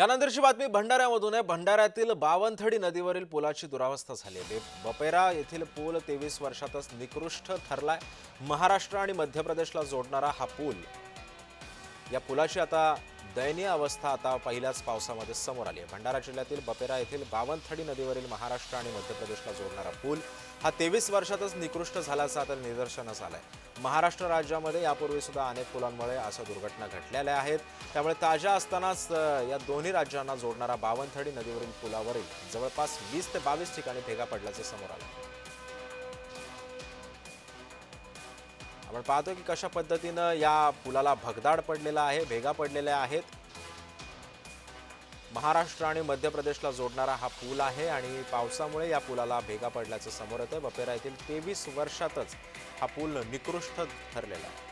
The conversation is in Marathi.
यानंतरची बातमी भंडाऱ्यामधून आहे. भंडाऱ्यातील बावनथडी नदीवरील पुलाची दुरावस्था झाली आहे. बपेरा येथील पूल तेवीस वर्षातच निकृष्ट ठरलाय. महाराष्ट्र आणि मध्य प्रदेशला जोडणारा हा पूल. या पुलाची आता दयनीय अवस्था आता पहिल्याच पावसामध्ये समोर आली आहे. भंडारा जिल्ह्यातील बपेरा येथील बावनथडी नदीवरील महाराष्ट्र आणि मध्य प्रदेशला जोडणारा पूल हा तेवीस वर्षातच निकृष्ट झाल्याचं आता निदर्शनास आहे महाराष्ट्र राज्यामध्ये यापूर्वी सुद्धा अनेक पुलांमुळे अशा दुर्घटना घडलेल्या आहेत. त्यामुळे ताज्या असतानाच या दोन्ही राज्यांना जोडणारा बावनथडी नदीवरील पुलावरील जवळपास वीस ते बावीस ठिकाणी भेगा पडल्याचं समोर आलं आपण पाहतो की कशा पद्धतीनं या पुलाला भगदाड पडलेला आहे भेगा पडलेल्या आहेत. महाराष्ट्र आणि मध्य प्रदेशला जोडणारा हा पूल आहे आणि पावसामुळे या पुलाला भेगा पडल्याचं समोर येतं बपेरा येथील तेवीस वर्षातच हा पूल निकृष्ट ठरलेला आहे.